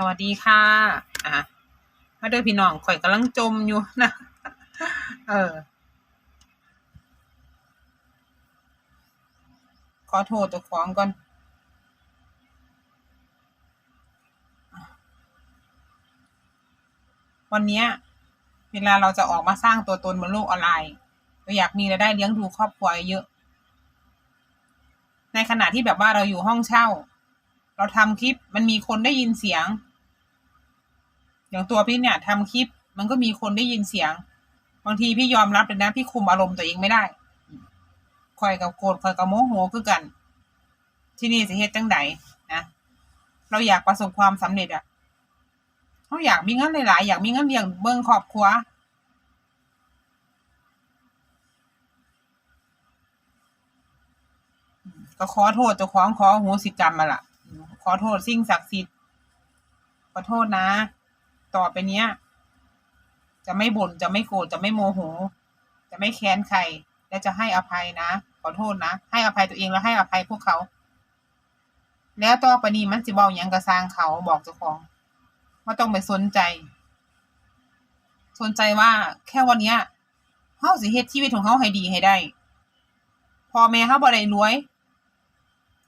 สวัสดีค่ะ อะมาเด้อพี่น้องข่อยกำลังจมอยู่นะ เออ ขอโทษเจ้าของก่อนวันนี้เวลาเราจะออกมาสร้างตัวตนบนโลกออนไลน์เราอยากมีรายได้เลี้ยงดูครอบครัวเยอะ ในขณะที่แบบว่าเราอยู่ห้องเช่า เราทำคลิปมันมีคนได้ยินเสียง อย่างตัวพี่เนี่ยทำคลิปมันก็มีคนได้ยินเสียง บางทีพี่ยอมรับเลยนะพี่คุมอารมณ์ตัวเองไม่ได้คอยกับโกรธคอยกับโมโหคือกัน ที่นี่สิเฮ็ดจังไดนะเราอยากประสบความสำเร็จอะเราอยากมีเงินหลายๆอยากมีเงินเลี้ยงเบิ่งครอบครัวก็ขอโทษเจ้าของขอโหสิกรรมมาละขอโทษสิ่งศักดิ์สิทธิ์ขอโทษนะ ต่อไปเนี้ย จะไม่บ่นจะไม่โกรธจะไม่โมโห จะไม่แค้นใคร และจะให้อภัยนะขอโทษนะให้อภัยตัวเองแล้วให้อภัยพวกเขา แล้วต่อไปนี้มันสิเบาหยังกระสร้างเขาบอกเจ้าของว่าต้องไปสนใจ สนใจว่าแค่วันเนี้ยเฮาสิเฮ็ดชีวิตของเฮาให้ดีให้ได้พ่อแม่เฮาบ่ได้รวย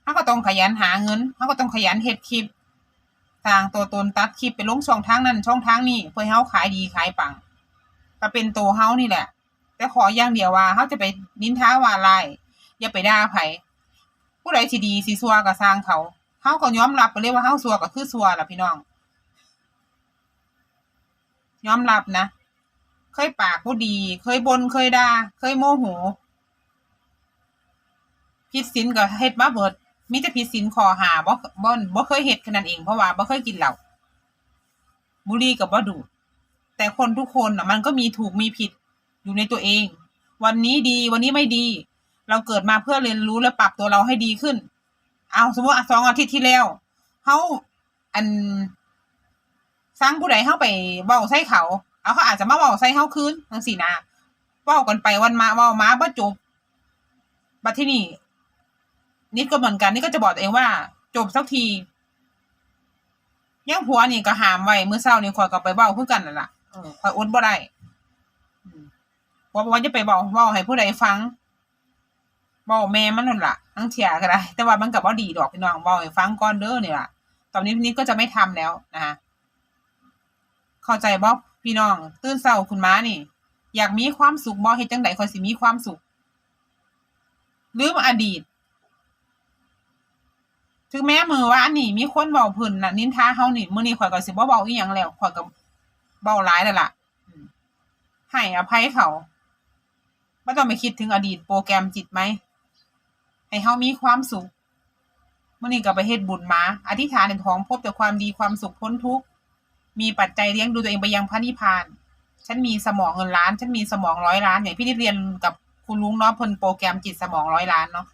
เฮาก็ต้องขยันหาเงินเฮาก็ต้องขยันเฮ็ดคลิป สร้างตัวตนตัดคลิปไปลงช่องทางนั้นช่องทางนี้เพื่อให้เฮาขายดีขายปังก็เป็นตัวเฮานี่แหละ แต่ขออย่างเดียวว่าเฮาจะไปนินทาว่าร้ายอย่าไปด่าไผผู้ใดสิดีสิซัวก็สร้างเขาเฮาก็ยอมรับไปเลยว่าเฮาซัวก็คือซัวล่ะพี่น้องยอมรับนะเคยปากบ่ดี เคยบนเคยด่าเคยโมโหผิดศีลก็เฮ็ดมาเบิด มีแต่ผิดศีลข้อหาบ่บ่บ่เคยเฮ็ดแค่นั้นเองเพราะว่าบ่เคยกินเหล้าบุหรี่ก็บ่ดูดแต่คนทุกคนน่ะมันก็มีถูกมีผิดอยู่ในตัวเอง วันนี้ดีวันนี้ไม่ดี เราเกิดมาเพื่อเรียนรู้และปรับตัวเราให้ดีขึ้น เอาสมมติอะสองอาทิตย์ที่แล้วเฮาอันสร้างผู้ใดเฮาไปเว้าใส่เขา เอาเขาอาจจะมาเว้าใส่เฮาคืนจังซี่นะเว้ากันไปวันมาเว้ามาบ่จบบัดที่นี่ นิดก็เหมือนกันนี่ก็จะบอกตัวเองว่า จบสักทียังผัวนี่ก็หามไว้เมื้อเช้านี่ข่อยก็ไปเว้าคือกันนั่นล่ะเออข่อยอดบ่ได้ว่าว่าจะไปเว้าเว้าให้ผู้ใดฟังเว้าแม่มันนั่นล่ะทั้งเทียก็ได้ แต่ว่ามันก็บ่ดีดอกพี่น้องเว้าให้ฟังก่อนเด้อเนี่ยล่ะ ตอนนี้นิดก็จะไม่ทำแล้วนะคะเข้าใจบ่พี่น้อง ตื่นเช้าขึ้นมานี่ อยากมีความสุขบ่เฮ็ดจังไดคอยสิมีความสุขลืมอดีต ถึงแม้มือว่าอันนี้มีคนเว้าพิ่นน่ะ นินทาเฮานี่มื้อนี้ข่อยก็สิบ่เว้าอีหยังแล้วข่อยก็เว้าหลายแล้วล่ะให้อภัยเขาบ่ต้องไปคิดถึงอดีตโปรแกรมจิตไหม ให้เฮามีความสุขมื้อนี้ก็ไปเฮ็ดบุญมา อธิษฐานในท้องพบแต่ความดีความสุขพ้นทุกข์ มีปัจจัยเลี้ยงดูตัวเองไปยังพระนิพพาน ฉันมีสมองเงินล้าน ฉันมีสมองร้อยล้านอย่างพี่นิดเรียนกับคุณลุงเนาะเพิ่นโปรแกรมจิตสมองร้อยล้านเนาะ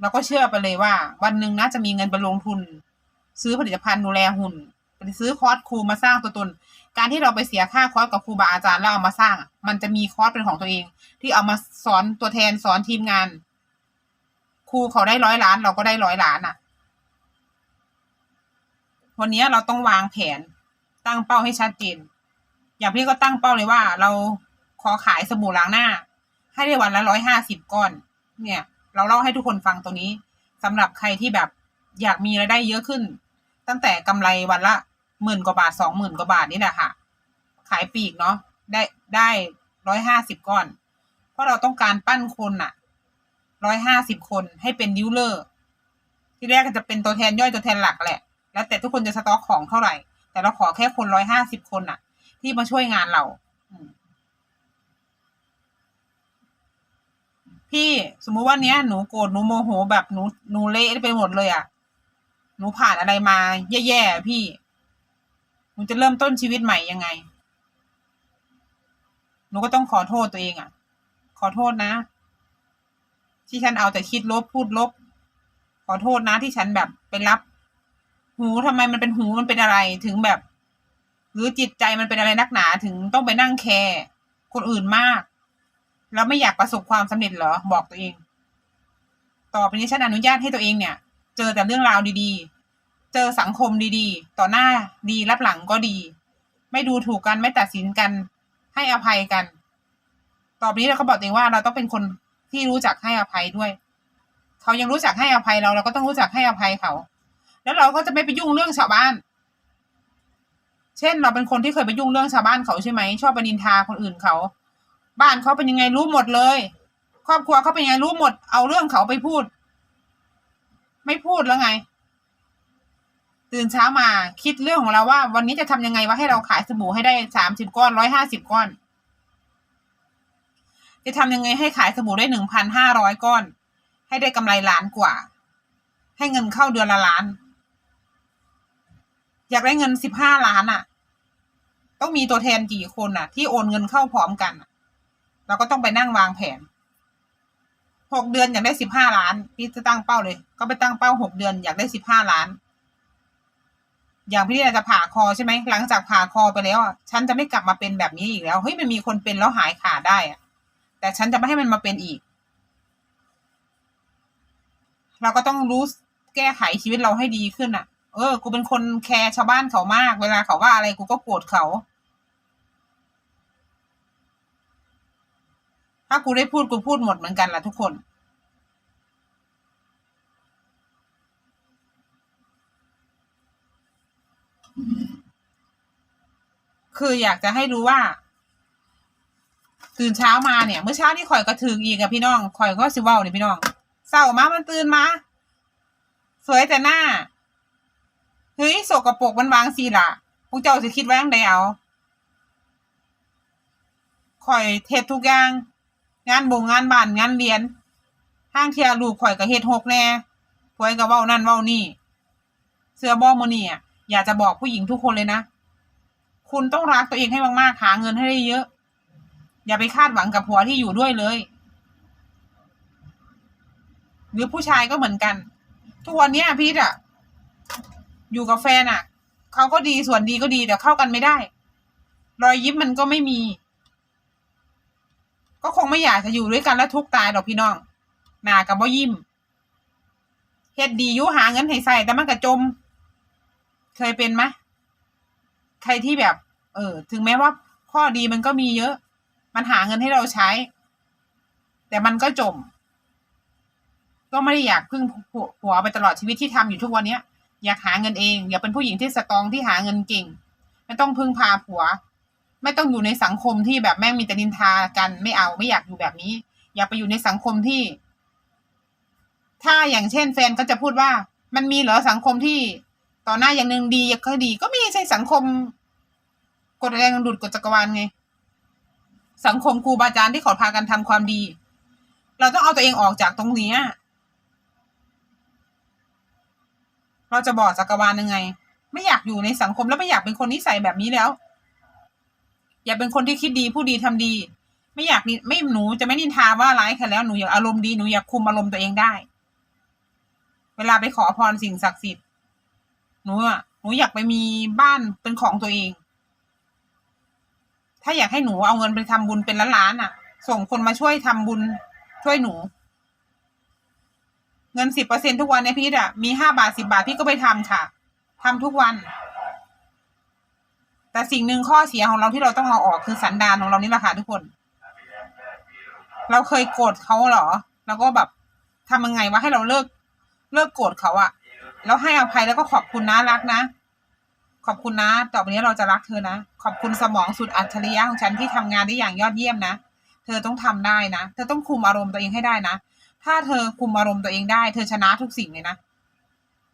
เราก็เชื่อไปเลยว่า วันหนึ่งน่าจะมีเงินไปลงทุน ซื้อผลิตภัณฑ์ดูแลหุ่นไปซื้อคอร์สครูมาสร้างตัวตน การที่เราไปเสียค่าคอร์สกับครูบาอาจารย์แล้วเอามาสร้าง มันจะมีคอร์สเป็นของตัวเอง ที่เอามาสอนตัวแทนสอนทีมงาน ครูเขาได้ร้อยล้าน เราก็ได้ร้อยล้านอะ วันนี้เราต้องวางแผนตั้งเป้าให้ชัดเจน อย่างพี่ก็ตั้งเป้าเลยว่า เราขอขายสบู่ล้างหน้า ให้ได้วันละร้อยห้าสิบก้อน เนี่ย เราเล่าให้ทุกคนฟังตรงนี้สำหรับใครที่แบบอยากมีรายได้เยอะขึ้น ตั้งแต่กำไรวันละหมื่นกว่าบาทสองหมื่นกว่าบาทนี่แหละค่ะ ขายปีกเนาะได้ได้ร้อยห้าสิบก้อน เพราะเราต้องการปั้นคนน่ะร้อยห้าสิบคนให้เป็นดิวเลอร์ ที่แรกก็จะเป็นตัวแทนย่อยตัวแทนหลักแหละ แล้วแต่ทุกคนจะสต็อกของเท่าไหร่ แต่เราขอแค่คนร้อยห้าสิบคนน่ะที่มาช่วยงานเรา อืม พี่สมมุติว่าเนี้ยหนูโกรธหนูโมโหแบบหนูหนูเละไปหมดเลยอะ หนูผ่านอะไรมาแย่ๆพี่ หนูจะเริ่มต้นชีวิตใหม่ยังไง หนูก็ต้องขอโทษตัวเองอะ ขอโทษนะ ที่ฉันเอาแต่คิดลบพูดลบ ขอโทษนะที่ฉันแบบไปรับ หูทำไมมันเป็นหูมันเป็นอะไรถึงแบบ หรือจิตใจมันเป็นอะไรนักหนาถึงต้องไปนั่งแคร์คนอื่นมาก แล้วไม่อยากประสบความสำเร็จเหรอบอกตัวเอง ต่อไปนี้ฉันอนุญาตให้ตัวเองเนี่ย เจอแต่เรื่องราวดีๆ เจอสังคมดีๆ ต่อหน้าดีรับหลังก็ดี ไม่ดูถูกกันไม่ตัดสินกัน ให้อภัยกัน ต่อไปนี้เราก็บอกตัวเองว่าเราต้องเป็นคนที่รู้จักให้อภัยด้วยเขายังรู้จักให้อภัยเราเราก็ต้องรู้จักให้อภัยเขา แล้วเราก็จะไม่ไปยุ่งเรื่องชาวบ้าน เช่น เราเป็นคนที่เคยไปยุ่งเรื่องชาวบ้านเขาใช่ไหมชอบไปนินทาคนอื่นเขา บ้านเขาเป็นยังไงรู้หมดเลย ครอบครัวเขาเป็นยังไงรู้หมด เอาเรื่องเขาไปพูด ไม่พูดแล้วไง ตื่นเช้ามาคิดเรื่องของเราว่า วันนี้จะทำยังไงว่าให้เราขายสบู่ให้ได้สามสิบก้อนร้อยห้าสิบก้อน จะทำยังไงให้ขายสบู่ได้หนึ่งพันห้าร้อยก้อน ให้ได้กำไรล้านกว่า ให้เงินเข้าเดือนละล้าน อยากได้เงินสิบห้าล้านอะ ต้องมีตัวแทนกี่คนอะ ที่โอนเงินเข้าพร้อมกันอะ เราก็ต้องไปนั่งวางแผนหกเดือนอยากได้สิบห้าล้านพี่จะตั้งเป้าเลย ก็ไปตั้งเป้าหกเดือนอยากได้สิบห้าล้าน อย่างพี่เนี่จะผ่าคอใช่ไหมหลังจากผ่าคอไปแล้วอะฉันจะไม่กลับมาเป็นแบบนี้อีกแล้วเฮ้ยมันมีคนเป็นแล้วหายขาดได้อะ แต่ฉันจะไม่ให้มันมาเป็นอีก เราก็ต้องรู้แก้ไขชีวิตเราให้ดีขึ้นอะ เออ กูเป็นคนแคร์ชาวบ้านเขามาก เวลาเขาว่าอะไรกูก็โกรธเขา ถ้ากูได้พูดกูพูดหมดเหมือนกันล่ะทุกคน คืออยากจะให้รู้ว่าตื่นเช้ามาเนี่ยเมื่อเช้านี่ข่อยก็ถึงอีกอะพี่น้องข่อยก็สิเว้าเนี่ยพี่น้องเศร้ามามันตื่นมา สวยแต่หน้าเฮ้ยโสกรปรกมันวางสีละพวกเจ้าสิคิดไว้ยังไดเอาข่อยเทศทุกอย่าง งานบงงานบ้านงานเรียนทางเทียลูกข่อยก็เฮ็ดหกแน่ป่วยก็เว้านั่นเว้านี่ เสื้อบ่มื้อนี้อะอยากจะบอกผู้หญิงทุกคนเลยนะ คุณต้องรักตัวเองให้มากๆหาเงินให้ได้เยอะ อย่าไปคาดหวังกับผัวที่อยู่ด้วยเลย หรือผู้ชายก็เหมือนกัน ทุกวันนี้พีทอะอยู่กับแฟนอะเขาก็ดีส่วนดีก็ดีแต่เข้ากันไม่ได้ รอยยิ้มมันก็ไม่มี ก็คงไม่อยากจะอยู่ด้วยกันแล้วทุกตายหรอกพี่น้องหนากับบ่ยิ้มเฮ็ดดียุหาเงินให้ใส่แต่มันกระจม เคยเป็นไหมใครที่แบบ เออ ถึงแม้ว่าข้อดีมันก็มีเยอะ มันหาเงินให้เราใช้ แต่มันก็จม ก็ไม่ได้อยากพึ่งผัวไปตลอดชีวิตที่ทำอยู่ทุกวันเนี้ย อยากหาเงินเอง อยากเป็นผู้หญิงที่สตรองที่หาเงินเก่ง ไม่ต้องพึ่งพาผัว ไม่ต้องอยู่ในสังคมที่แบบแม่งมีแต่นินทากันไม่เอาไม่อยากอยู่แบบนี้ อยากไปอยู่ในสังคมที่ ถ้าอย่างเช่น แฟนก็จะพูดว่า มันมีเหรอสังคมที่ต่อหน้าอย่างหนึ่งดีก็ดี ก็มีใช่สังคมกฎแรงดุดกฎจักรวาลไง สังคมครูบาอาจารย์ที่ขาพากันทำความดี เราต้องเอาตัวเองออกจากตรงนี้เราจะบอกจักรวาลยังไง ไม่อยากอยู่ในสังคมแล้วไม่อยากเป็นคนนิสัยแบบนี้แล้ว อย่าเป็นคนที่คิดดีผู้ดีทำดี ไม่อยากไม่หนูจะไม่นินทาว่าร้ายใครแล้วหนูอยากอารมณ์ดีหนูอยากคุมอารมณ์ตัวเองได้ เวลาไปขอพรสิ่งศักดิ์สิทธิ์หนูอะหนูอยากไปมีบ้านเป็นของตัวเอง ถ้าอยากให้หนูเอาเงินไปทำบุญเป็นล้านๆอะส่งคนมาช่วยทำบุญช่วยหนู เงินสิบเปอร์เซ็นทุกวันในยพี่อะมีห้าบาทสิบาทพี่ก็ไปทำค่ะทำทุกวัน แต่สิ่งหนึ่งข้อเสียของเราที่เราต้องเอาออกคือสันดานของเรานี่แหละค่ะทุกคน เราเคยโกรธเขาเหรอ แล้วก็แบบทำยังไงวะให้เราเลิก เลิกโกรธเขาอะแล้วให้อภัยแล้วก็ขอบคุณนะรักนะขอบคุณนะ ต่อไปนี้เราจะรักเธอนะ ขอบคุณสมองสุดอัจฉริยะของฉันที่ทำงานได้อย่างยอดเยี่ยมนะ เธอต้องทำได้นะ เธอต้องคุมอารมณ์ตัวเองให้ได้นะ ถ้าเธอคุมอารมณ์ตัวเองได้ เธอชนะทุกสิ่งเลยนะ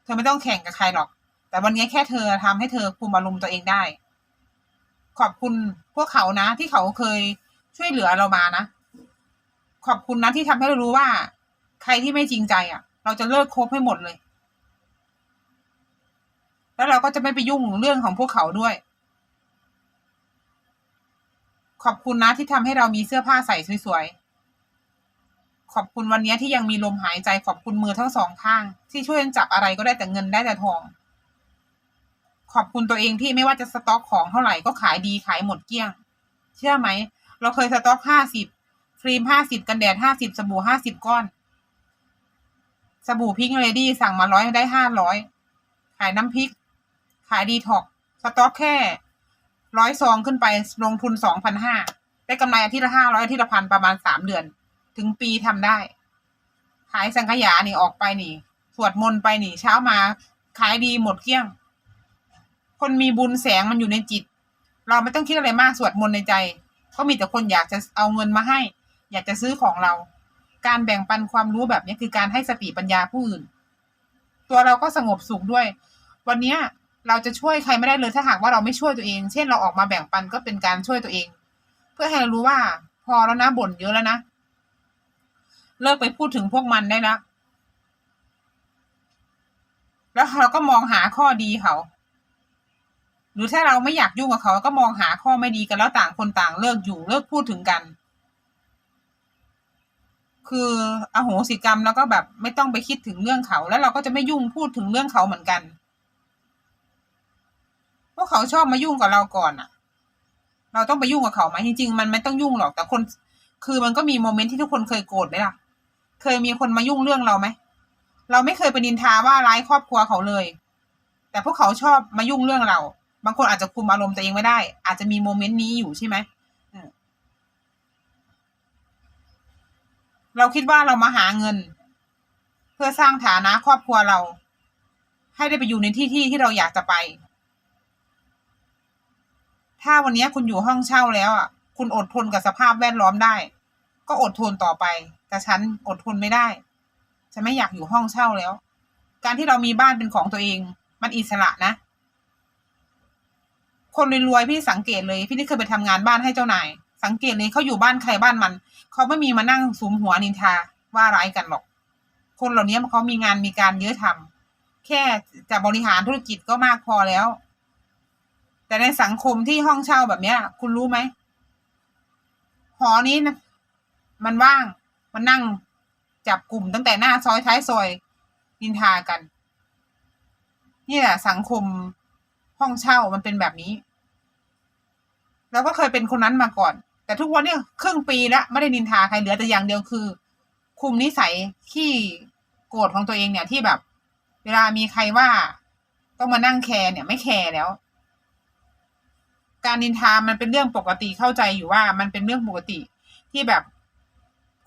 เธอไม่ต้องแข่งกับใครหรอก แต่วันนี้แค่เธอทำให้เธอคุมอารมณ์ตัวเองได้ ขอบคุณพวกเขานะ ที่เขาเคยช่วยเหลือเรามานะ ขอบคุณนะที่ทำให้เรารู้ว่า ใครที่ไม่จริงใจอะ เราจะเลิกคบให้หมดเลย แล้วเราก็จะไม่ไปยุ่งเรื่องของพวกเขาด้วย ขอบคุณนะที่ทำให้เรามีเสื้อผ้าใส่สวยๆ ขอบคุณวันนี้ที่ยังมีลมหายใจ ขอบคุณมือทั้งสองข้าง ที่ช่วยจับอะไรก็ได้แต่เงินได้แต่ทอง ขอบคุณตัวเองที่ไม่ว่าจะสต็อกของเท่าไหร่ก็ขายดีขายหมดเกลี้ยง เชื่อไหม เราเคยสต็อกห้าสิบครีมห้าสิบกันแดดห้าสิบสบู่ห้าสิบก้อน สบู่พิงเลดี้สั่งมาร้อยได้ห้าร้อยขายน้ำพริก ขายดีท็อกสต็อกแค่ร้อยซองขึ้นไปลงทุนสองพันห้าได้กำไรอาทิตย์ละห้าร้อยอาทิตย์ละพันประมาณสามเดือน ถึงปีทำได้ ขายสังขยานี่ออกไปนี่สวดมนต์ไปนี่ เช้ามาขายดีหมดเกลี้ยง คนมีบุญแสงมันอยู่ในจิต เราไม่ต้องคิดอะไรมากสวดมนต์ในใจเขามีแต่คนอยากจะเอาเงินมาให้ อยากจะซื้อของเรา การแบ่งปันความรู้แบบนี้คือการให้สติปัญญาผู้อื่น ตัวเราก็สงบสุขด้วย วันนี้เราจะช่วยใครไม่ได้เลยถ้าหากว่าเราไม่ช่วยตัวเอง เช่นเราออกมาแบ่งปันก็เป็นการช่วยตัวเอง เพื่อให้เรารู้ว่า พอแล้วนะบ่นเยอะแล้วนะเลิกไปพูดถึงพวกมันได้แล้วแล้วเราก็มองหาข้อดีเขา หรือถ้าเราไม่อยากยุ่งกับเขาก็มองหาข้อไม่ดีกันแล้วต่างคนต่างเลิกอยู่เลิกพูดถึงกัน คืออโหสิกรรมแล้วก็แบบไม่ต้องไปคิดถึงเรื่องเขา แล้วเราก็จะไม่ยุ่งพูดถึงเรื่องเขาเหมือนกันเพราะเขาชอบมายุ่งกับเราก่อนอะเราต้องไปยุ่งกับเขาไหมจริง ๆ มันไม่ต้องยุ่งหรอกแต่คน คือมันก็มีโมเมนต์ที่ทุกคนเคยโกรธไหมล่ะ เคยมีคนมายุ่งเรื่องเราไหมเราไม่เคยไปนินทาว่าร้ายครอบครัวเขาเลย แต่พวกเขาชอบมายุ่งเรื่องเรา บางคนอาจจะคุมอารมณ์ตัวเองไม่ได้ อาจจะมีโมเมนต์นี้อยู่ใช่ไหมเราคิดว่าเรามาหาเงิน เพื่อสร้างฐานะครอบครัวเรา ให้ได้ไปอยู่ในที่ที่ที่เราอยากจะไป ถ้าวันนี้คุณอยู่ห้องเช่าแล้วอะ คุณอดทนกับสภาพแวดล้อมได้ ก็อดทนต่อไป แต่ฉันอดทนไม่ได้ ฉันไม่อยากอยู่ห้องเช่าแล้ว การที่เรามีบ้านเป็นของตัวเอง มันอิสระนะ คนรวยๆพี่สังเกตเลยพี่นี่เคยไปทำงานบ้านให้เจ้านาย สังเกตเลยเขาอยู่บ้านใครบ้านมันเขาไม่มีมานั่งสุมหัวนินทาว่าร้ายกันหรอก คนเหล่านี้เขามีงานมีการเยอะทำแค่จะบริหารธุรกิจก็มากพอแล้ว แต่ในสังคมที่ห้องเช่าแบบเนี้ย คุณรู้ไหมหอนี้นะมันว่าง มันนั่งจับกลุ่มตั้งแต่หน้าซอยท้ายซอยนินทากัน นี่แหละสังคม ห้องเช่ามันเป็นแบบนี้ แล้วก็เคยเป็นคนนั้นมาก่อน แต่ทุกวันนี้ครึ่งปีแล้วไม่ได้นินทาใครเหลือแต่อย่างเดียวคือ คุมนิสัยขี้โกรธของตัวเองเนี่ยที่แบบ เวลามีใครว่าต้องมานั่งแคร์เนี่ยไม่แคร์แล้ว การนินทามันเป็นเรื่องปกติเข้าใจอยู่ว่า มันเป็นเรื่องปกติที่แบบ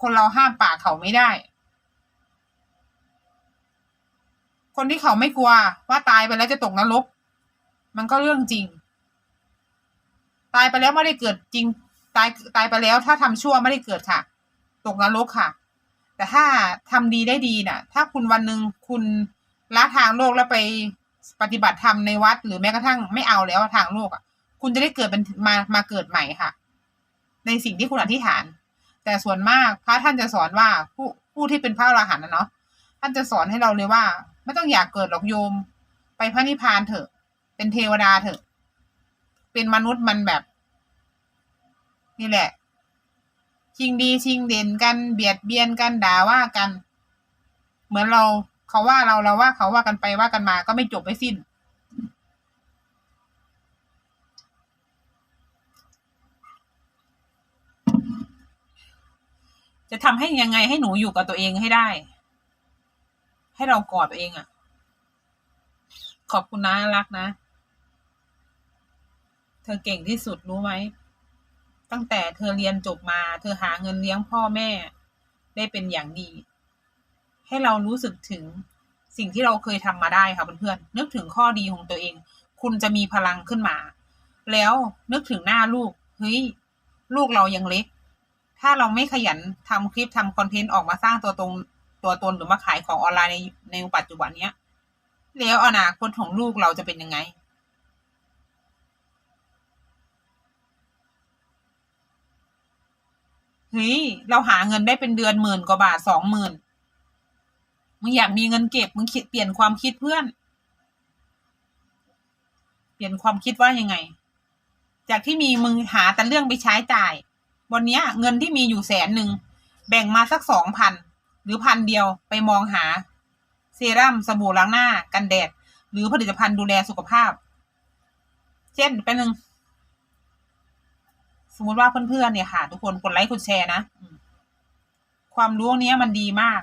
คนเราห้ามปากเขาไม่ได้ คนที่เขาไม่กลัวว่าตายไปแล้วจะตกนรก มันก็เรื่องจริง ตายไปแล้วไม่ได้เกิดจริง ตายตายไปแล้ว ถ้าทำชั่วไม่ได้เกิดค่ะ ตกนรกค่ะ แต่ถ้าทำดีได้ดีน่ะ ถ้าคุณวันหนึ่งคุณละทางโลกแล้วไปปฏิบัติธรรมในวัด หรือแม้กระทั่งไม่เอาแล้วทางโลกอะ คุณจะได้เกิดเป็นมามาเกิดใหม่ค่ะ ในสิ่งที่คุณอธิษฐาน แต่ส่วนมากพระท่านจะสอนว่าผู้ผู้ที่เป็นพระอรหันต์นะเนาะท่านจะสอนให้เราเลยว่า ไม่ต้องอยากเกิดหรอกโยม ไปพระนิพพานเถอะ เป็นเทวดาเถอะ เป็นมนุษย์มันแบบ นี่แหละ ชิงดีชิงเด่นกันเบียดเบียนกันด่าว่ากัน เหมือนเราเขาว่าเราเราว่าเขาว่ากันไปว่ากันมาก็ไม่จบไม่สิ้น จะทำให้ยังไงให้หนูอยู่กับตัวเองให้ได้ ให้เรากอดตัวเองอะ่ะ ขอบคุณนะรักนะ เธอเก่งที่สุดรู้ไหม ตั้งแต่เธอเรียนจบมา เธอหาเงินเลี้ยงพ่อแม่ ได้เป็นอย่างดี ให้เรารู้สึกถึงสิ่งที่เราเคยทำมาได้ค่ะเพื่อนๆนึกถึงข้อดีของตัวเอง คุณจะมีพลังขึ้นมา แล้วนึกถึงหน้าลูก เฮ้ย ลูกเรายังเล็ก ถ้าเราไม่ขยันทำคลิปทำคอนเทนต์ออกมาสร้างตัวตรงตัวตนหรือมาขายของออนไลน์ในในปัจจุบันเนี้ย แล้วอนาคตของลูกเราจะเป็นยังไง เฮ้ยเราหาเงินได้เป็นเดือนหมื่นกว่าบาทสองหมื่นมึงอยากมีเงินเก็บ มึงคิดเปลี่ยนความคิดเพื่อน เปลี่ยนความคิดว่ายังไง จากที่มีมึงหาแต่เรื่องไปใช้จ่ายวันนี้เงินที่มีอยู่แสนหนึ่งแบ่งมาสักสองพันหรือพันเดียวไปมองหา เซรั่มสบู่ล้างหน้า กันแดด หรือผลิตภัณฑ์ดูแลสุขภาพ เช่นเป็นหนึ่ง สมมติว่าเพื่อนๆเนี่ยค่ะ ทุกคนกดไลค์กดแชร์นะความรู้เนี้ยมันดีมาก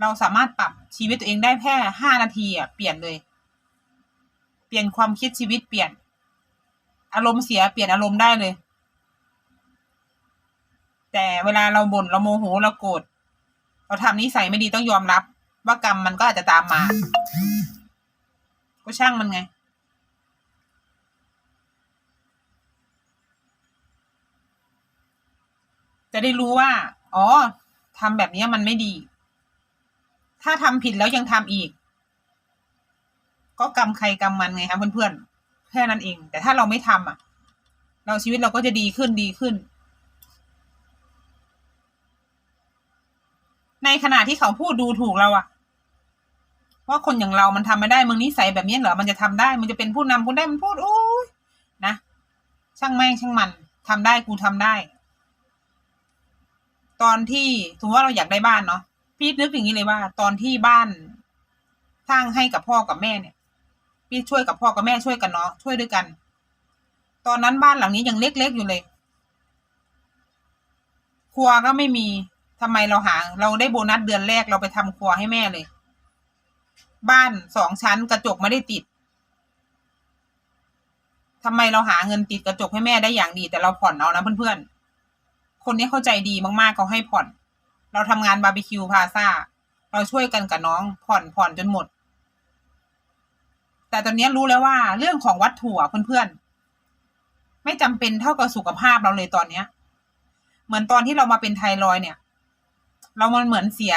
เราสามารถปรับชีวิตตัวเองได้แค่ห้านาทีอะเปลี่ยนเลย เปลี่ยนความคิดชีวิตเปลี่ยน อารมณ์เสียเปลี่ยนอารมณ์ได้เลย แต่เวลาเราบ่นเราโมโหเราโกรธเราทำนิสัยไม่ดีต้องยอมรับ ว่ากรรมมันก็อาจจะตามมา ก็ช่างมันไง จะได้รู้ว่า อ๋อทำแบบนี้มันไม่ดี ถ้าทำผิดแล้วยังทำอีก ก็กรรมใครกรรมมันไงคะเพื่อนๆแค่นั้นเอง แต่ถ้าเราไม่ทำอะ เราชีวิตเราก็จะดีขึ้นดีขึ้น ในขณะที่เขาพูดดูถูกเราอะว่าคนอย่างเรามันทำไม่ได้ มึงนิสัยแบบนี้เหรอ มันจะทำได้มันจะเป็นผู้นำผู้ได้ มันพูด โอ้ยนะ ช่างแม่งช่างมันทำได้ กูทำได้ ตอนที่ถือว่าเราอยากได้บ้านเนาะพี่นึกอย่างนี้เลยว่า ตอนที่บ้านสร้างให้กับพ่อกับแม่เนี่ย พี่ช่วยกับพ่อกับแม่ช่วยกันเนาะช่วยด้วยกัน ตอนนั้นบ้านหลังนี้ยังเล็กๆอยู่เลย ครัวก็ไม่มีทำไมเราหา เราได้โบนัสเดือนแรกเราไปทำครัวให้แม่เลย บ้านสองชั้นกระจกไม่ได้ติดทำไมเราหาเงินติดกระจกให้แม่ได้อย่างดี แต่เราผ่อนเอานะเพื่อนๆ คนนี้เข้าใจดีมากๆเขาให้ผ่อน เราทำงานบาร์บีคิวพาซาเราช่วยกันกับน้องผ่อนผ่อนจนหมด แต่ตอนนี้รู้แล้วว่าเรื่องของวัตถุอะเพื่อนๆ ไม่จำเป็นเท่ากับสุขภาพเราเลยตอนเนี้ยเหมือนตอนที่เรามาเป็นไทรอยเนี่ย เรามันเหมือนเสีย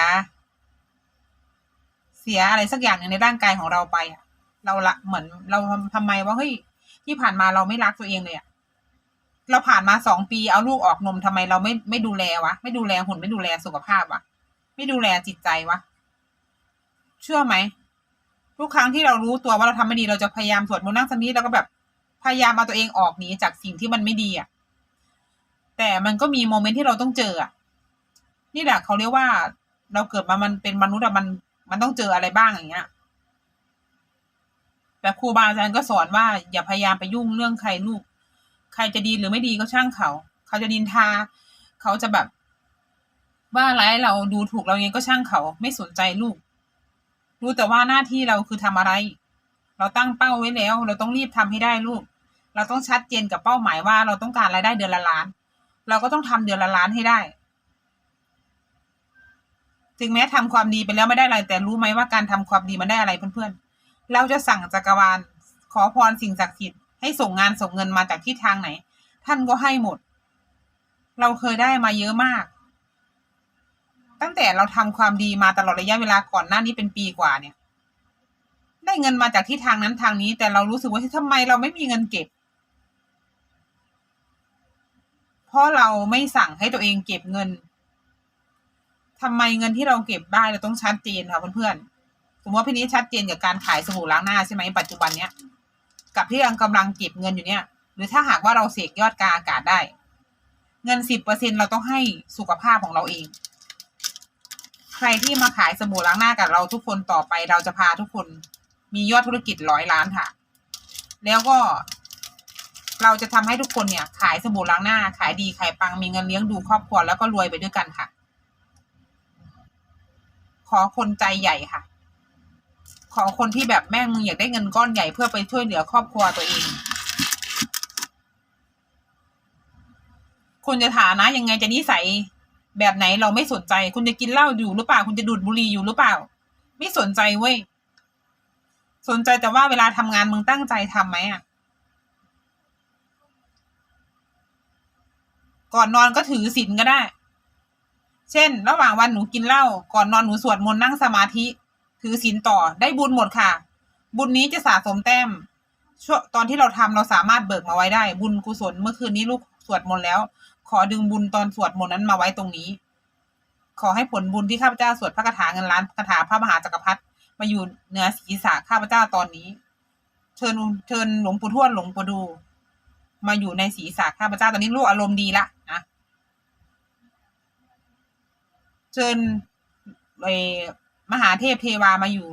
เสียอะไรสักอย่างหนึ่งในร่างกายของเราไปเราละเหมือนเราทำทำไมว่าเฮ้ยที่ผ่านมาเราไม่รักตัวเองเลยอะ เราผ่านมาสองปีเอาลูกออกนมทำไมเราไม่ไม่ดูแลวะ ไม่ดูแลหุ่นไม่ดูแลสุขภาพวะไม่ดูแลจิตใจวะ เชื่อไหมทุกครั้งที่เรารู้ตัวว่าเราทำไม่ดีเราจะพยายามสวดมนต์นั่งสมาธิแล้วก็แบบพยายามเอาตัวเองออกหนีจากสิ่งที่มันไม่ดีอะ แต่มันก็มีโมเมนต์ที่เราต้องเจออะ นี่แหละเขาเรียกว่า เราเกิดมามันเป็นมนุษย์อะมันมันต้องเจออะไรบ้างอย่างเงี้ยแต่ครูบาอาจารย์ก็สอนว่าอย่าพยายามไปยุ่งเรื่องใครลูก ใครจะดีหรือไม่ดีก็ช่างเขา เขาจะดินทา เขาจะแบบ ว่าร้ายเราดูถูกเราเองก็ช่างเขา ไม่สนใจลูก รู้แต่ว่าหน้าที่เราคือทำอะไร เราตั้งเป้าไว้แล้ว เราต้องรีบทำให้ได้ลูก เราต้องชัดเจนกับเป้าหมายว่าเราต้องการรายได้เดือนละล้าน เราก็ต้องทำเดือนละล้านให้ได้ถึงแม้ทำความดีไปแล้วไม่ได้อะไร แต่รู้ไหมว่าการทำความดีมันได้อะไรเพื่อนๆ เราจะสั่งจักรวาลขอพรสิ่งศักดิ์สิทธิ์ ให้ส่งงานส่งเงินมาจากที่ทางไหน ท่านก็ให้หมด เราเคยได้มาเยอะมาก ตั้งแต่เราทำความดีมาตลอดระยะเวลาก่อนหน้านี้เป็นปีกว่าเนี่ย ได้เงินมาจากที่ทางนั้นทางนี้ แต่เรารู้สึกว่าทำไมเราไม่มีเงินเก็บ เพราะเราไม่สั่งให้ตัวเองเก็บเงินทำไมเงินที่เราเก็บได้เราต้องชัดเจนค่ะเพื่อนๆสมมติว่าพี่นี้ชัดเจนกับการขายสบู่ล้างหน้าใช่ไหมปัจจุบันเนี้ย กับที่ยังกำลังเก็บเงินอยู่เนี่ย หรือถ้าหากว่าเราเสกยอดกาอากาศได้ เงินสิบเปอร์เซ็นเราต้องให้สุขภาพของเราเอง ใครที่มาขายสบู่ล้างหน้ากับเราทุกคนต่อไปเราจะพาทุกคนมียอดธุรกิจร้อยล้านค่ะ แล้วก็เราจะทำให้ทุกคนเนี่ย ขายสบู่ล้างหน้า ขายดีขายปังมีเงินเลี้ยงดูครอบครัวแล้วก็รวยไปด้วยกันค่ะ ขอคนใจใหญ่ค่ะ ของคนที่แบบแม่งมึงอยากได้เงินก้อนใหญ่เพื่อไปช่วยเหลือครอบครัวตัวเองคุณจะฐานะยังไงจะนิสัยแบบไหนเราไม่สนใจ คุณจะกินเหล้าอยู่หรือเปล่า คุณจะดูดบุหรี่อยู่หรือเปล่า ไม่สนใจเว้ยสนใจแต่ว่าเวลาทำงานมึงตั้งใจทำไหมอะ ก่อนนอนก็ถือศีลก็ได้ เช่น ระหว่างวันหนูกินเหล้าก่อนนอนหนูสวดมนต์นั่งสมาธิ ถือศีลต่อได้บุญหมดค่ะ บุญนี้จะสะสมแต้มช่วงตอนที่เราทำเราสามารถเบิกมาไว้ได้ บุญกุศลเมื่อคืนนี้ลูกสวดมนต์แล้ว ขอดึงบุญตอนสวดมนต์นั้นมาไว้ตรงนี้ ขอให้ผลบุญที่ข้าพเจ้าสวดพระคาถาเงินล้านคาถาพระมหาจักรพรรดิมาอยู่เหนือศีรษะข้าพเจ้าตอนนี้ เชิญเชิญหลวงปู่ทวดหลวงปู่ดู มาอยู่ในศีรษะข้าพเจ้าตอนนี้ลูกอารมณ์ดีละนะเชิญเออ มหาเทพเทวามาอยู่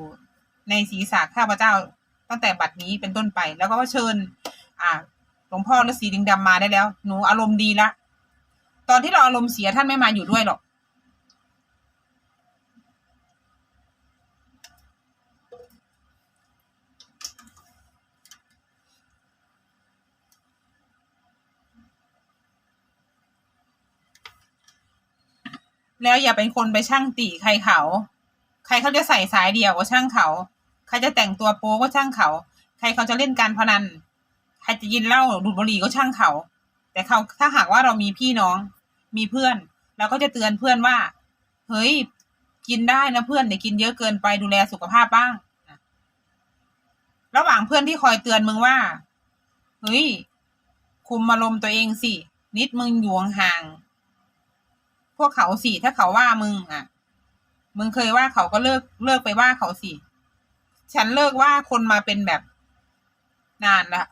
ในศีรษะข้าพเจ้าตั้งแต่บัดนี้เป็นต้นไป แล้วก็เชิญ อ่าหลวงพ่อฤาษีดิงดำมาได้แล้ว หนูอารมณ์ดีละ ตอนที่เราอารมณ์เสียท่านไม่มาอยู่ด้วยหรอก แล้วอย่าเป็นคนไปช่างตีใครเขา ครเขาจะใส่สายเดียวก็ช่างเขา ใครจะแต่งตัวโป๊ก็ช่างเขา ใครเขาจะเล่นการพนัน ใครจะกินเหล้าดูดบุหรี่ก็ช่างเขา แต่เขาถ้าหากว่าเรามีพี่น้อง มีเพื่อนเราก็จะเตือนเพื่อนว่า เฮ้ย กินได้นะเพื่อนอย่กินเยอะเกินไปดูแลสุขภาพบ้าง ระหว่างเพื่อนที่คอยเตือนมึงว่า เฮ้ย คุมอารมณ์ตัวเองสิ นิดมึงอยู่ห่าง พวกเขาสิถ้าเขาว่ามึงอะ มึงเคยว่าเขาก็เลิกเลิกไปว่าเขาสิ ฉันเลิกว่าคนมาเป็นแบบนานละ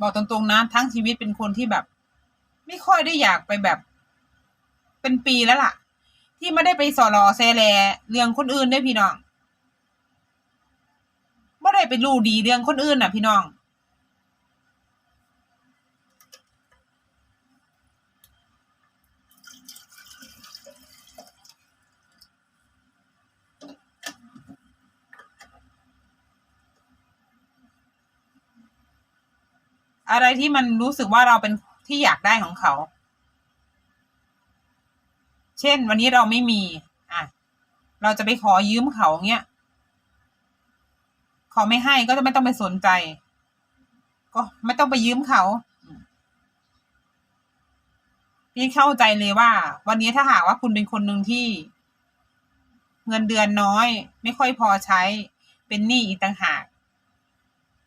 บอกตรงๆนะทั้งชีวิตเป็นคนที่แบบ ไม่ค่อยได้อยากไปแบบ เป็นปีแล้วล่ะ ที่ไม่ได้ไปสอรอแซแลเรื่องคนอื่นได้วยพี่น้องไม่ได้ไปรู้ดีเรื่องคนอื่นน่ะ พี่น้อง อะไรที่มันรู้สึกว่าเราเป็นที่อยากได้ของเขา เช่น วันนี้เราไม่มี อะ เราจะไปขอยืมเขาเงี้ยเขาไม่ให้ก็จะไม่ต้องไปสนใจ ก็ไม่ต้องไปยืมเขาพี่เข้าใจเลยว่า วันนี้ถ้าหากว่าคุณเป็นคนหนึ่งที่ เงินเดือนน้อย ไม่ค่อยพอใช้ เป็นหนี้อีกต่างหาก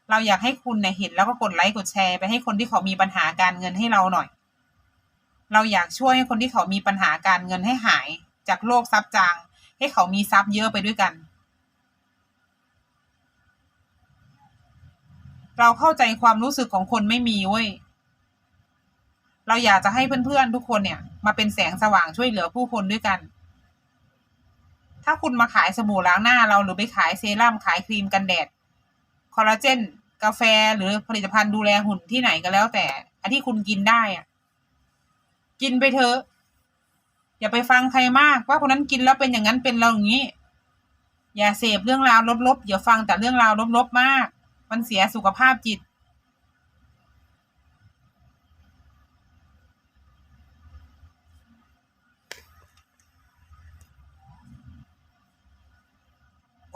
เราอยากให้คุณเนี่ยเห็นแล้วก็กดไลค์กดแชร์ไปให้คนที่เขามีปัญหาการเงินให้เราหน่อย เราอยากช่วยให้คนที่เขามีปัญหาการเงินให้หาย จากโรคซับจาง ให้เขามีทรัพย์เยอะไปด้วยกัน เราเข้าใจความรู้สึกของคนไม่มีเว้ยเราอยากจะให้เพื่อนๆทุกคนเนี่ย มาเป็นแสงสว่างช่วยเหลือผู้คนด้วยกัน ถ้าคุณมาขายสบู่ล้างหน้าเราหรือไปขายเซรั่มขายครีมกันแดด คอลลาเจน กาแฟหรือผลิตภัณฑ์ดูแลหุ่นที่ไหนก็แล้วแต่อันที่คุณกินได้อะกินไปเถอะ อย่าไปฟังใครมากว่าคนนั้นกินแล้วเป็นอย่างนั้นเป็นเราอย่างนี้ อย่าเสพเรื่องราวลบๆอย่าฟังแต่เรื่องราวลบๆมาก มันเสียสุขภาพจิต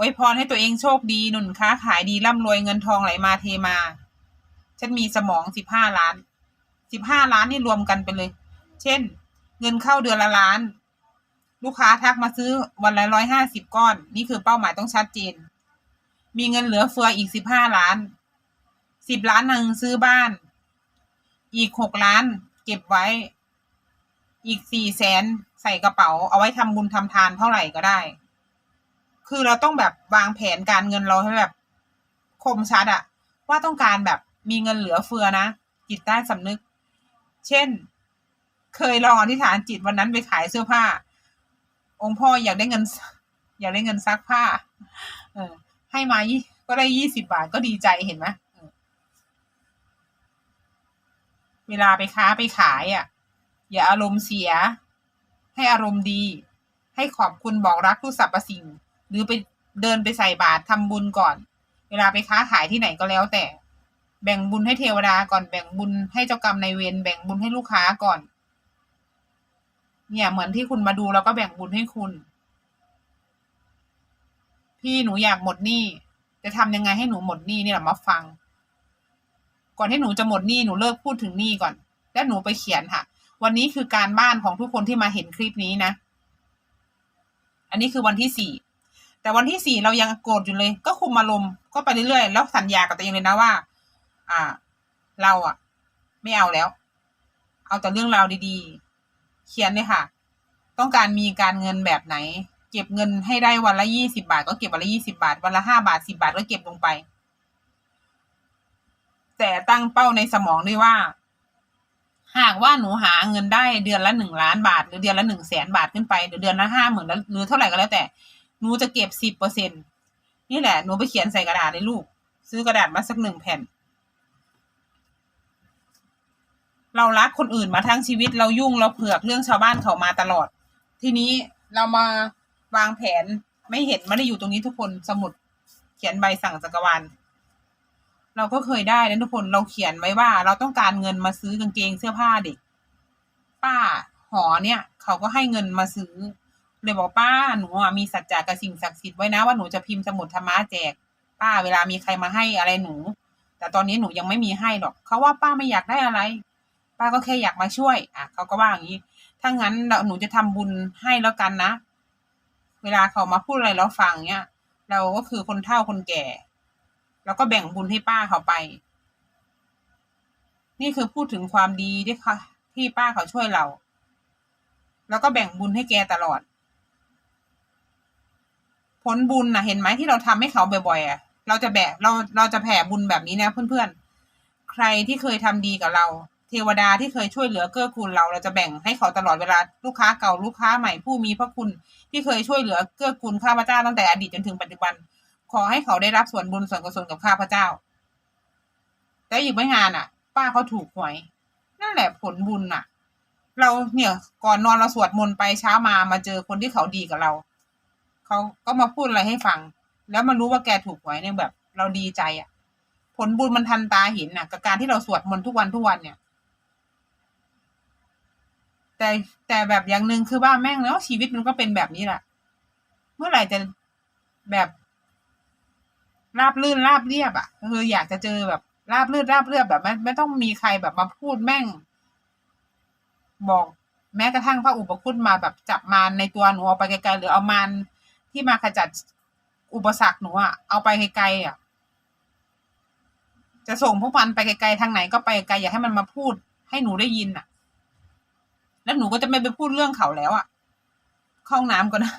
อวยพรให้ตัวเองโชคดีหนุนค้าขายดีร่ำรวยเงินทองไหลมาเทมา ฉันมีสมองสิบห้าล้านสิบห้าล้านนี่รวมกันไปเลย เช่น เงินเข้าเดือนละล้าน ลูกค้าทักมาซื้อวันละร้อยห้าสิบก้อน นี่คือเป้าหมายต้องชัดเจน มีเงินเหลือเฟืออีกสิบห้าล้านสิบล้านหนึ่งซื้อบ้าน อีกหกล้าน เก็บไว้ อีกสี่แสนใส่กระเป๋า เอาไว้ทำบุญทำทานเท่าไหร่ก็ได้ คือเราต้องแบบวางแผนการเงินเราให้แบบคมชัดอะว่าต้องการแบบมีเงินเหลือเฟือนะจิตใต้สำนึก เช่น เคยลองอธิษฐานจิตวันนั้นไปขายเสื้อผ้า องค์พ่ออยากได้เงิน อยากได้เงินซักผ้า เออ ให้มายี่ก็ได้ยี่สิบบาทก็ดีใจเห็นไหมเวลาไปค้าไปขายอะ อย่าอารมณ์เสีย ให้อารมณ์ดี ให้ขอบคุณบอกรักทุกสรรพสิ่ง หรือไปเดินไปใส่บาตรทำบุญก่อน เวลาไปค้าขายที่ไหนก็แล้วแต่ แบ่งบุญให้เทวดาก่อนแบ่งบุญให้เจ้ากรรมนายเวรแบ่งบุญให้ลูกค้าก่อน เนี่ยเหมือนที่คุณมาดูแล้วก็แบ่งบุญให้คุณ พี่หนูอยากหมดหนี้จะทำยังไงให้หนูหมดหนี้นี่แหละมาฟัง ก่อนที่หนูจะหมดหนี้หนูเลิกพูดถึงหนี้ก่อน แล้วหนูไปเขียนค่ะ วันนี้คือการบ้านของทุกคนที่มาเห็นคลิปนี้นะ อันนี้คือวันที่สี่ แต่วันที่สี่เรายังโกรธอยู่เลย ก็คุมอารมณ์ก็ไปเรื่อยๆแล้วสัญญากับตัวเองเลยนะว่า อ่า เราอะ ไม่เอาแล้ว เอาแต่เรื่องราวดีๆ เขียนเลยค่ะ ต้องการมีการเงินแบบไหน เก็บเงินให้ได้วันละยี่สิบาท ก็เก็บวันละยี่สิบาท วันละห้าบาทสิบาทก็เก็บลงไป แต่ตั้งเป้าในสมองด้วยว่า หากว่าหนูหาเงินได้เดือนละหนึ่งล้านบาท หรือเดือนละหนึ่งแสนบาทขึ้นไปหรือเดือนละห้าหมื่นหรือเท่าไหร่ก็แล้วแต่ หนูจะเก็บสิบเปอร์เซ็นนี่แหละ หนูไปเขียนใส่กระดาษเลยลูก ซื้อกระดาษมาสักหนึ่งแผ่น เรารักคนอื่นมาทั้งชีวิตเรายุ่งเราเผือกเรื่องชาวบ้านเขามาตลอด ทีนี้เรามาวางแผนไม่เห็นไม่ได้อยู่ตรงนี้ทุกคนสมุดเขียนใบสั่งจักรวาลเราก็เคยได้นะทุกคนเราเขียนไว้ว่า เราต้องการเงินมาซื้อกางเกงเสื้อผ้าเด็ก ป้าหอเนี่ย เขาก็ให้เงินมาซื้อ เลยบอกป้าหนูอะมีสัจจะกับสิ่งศักดิ์สิทธิ์ไว้นะว่าหนูจะพิมพ์สมุดธรรมะแจก ป้าเวลามีใครมาให้อะไรหนู แต่ตอนนี้หนูยังไม่มีให้หรอกเขาว่าป้าไม่อยากได้อะไร ป้าก็แค่อยากมาช่วย อะเขาก็ว่าอย่างนี้ถ้างั้นเราหนูจะทำบุญให้แล้วกันนะ เวลาเขามาพูดอะไรแล้วฟังเนี้ยเราก็คือคนเฒ่าคนแก่ แล้วก็แบ่งบุญให้ป้าเขาไป นี่คือพูดถึงความดีที่ค่ะ ที่ป้าเขาช่วยเรา แล้วก็แบ่งบุญให้แกตลอด ผลบุญนะเห็นไหมที่เราทำให้เขาบ่อยๆอะ เราจะแบกเราเราจะแผ่บุญแบบนี้นะเพื่อนๆ ใครที่เคยทำดีกับเรา เทวดาที่เคยช่วยเหลือเกื้อกูลเราเราจะแบ่งให้เขาตลอดเวลาลูกค้าเก่าลูกค้าใหม่ผู้มีพระคุณที่เคยช่วยเหลือเกื้อกูลข้าพเจ้าตั้งแต่อดีตจนถึงปัจจุบัน ขอให้เขาได้รับส่วนบุญส่วนกุศลกับข้าพเจ้าแต่อีกไม่นานอะ ป้าเขาถูกหวยนั่นแหละผลบุญอะ เราเนี่ยก่อนนอนเราสวดมนต์ไปเช้ามามาเจอคนที่เขาดีกับเรา เขาก็มาพูดอะไรให้ฟัง แล้วมารู้ว่าแกถูกหวยเนี่ยแบบ เราดีใจอะ ผลบุญมันทันตาเห็นน่ะ กับการที่เราสวดมนต์ทุกวันทุกวันเนี่ย แต่แต่แบบอย่างหนึ่งคือว่าแม่งแล้วชีวิตมันก็เป็นแบบนี้แหละเมื่อไหร่จะแบบราบลื่นราบเรียบอะคืออยากจะเจอแบบราบลื่นราบเรียบแบบไม่ไม่ต้องมีใครแบบมาพูดแม่ง บอกแม้กระทั่งพระอุปคุตมาแบบจับมารในตัวหนูเอาไปไกลๆหรือเอามาร ที่มาขจัดอุปสรรคหนูอะเอาไปไกลๆอะจะส่งพวกมันไปไกลๆทางไหนก็ไปไกลอย่าให้มันมาพูด ให้หนูได้ยินอะแล้วหนูก็จะไม่ไปพูดเรื่องเขาแล้วอะข้องน้ำก่อนนะ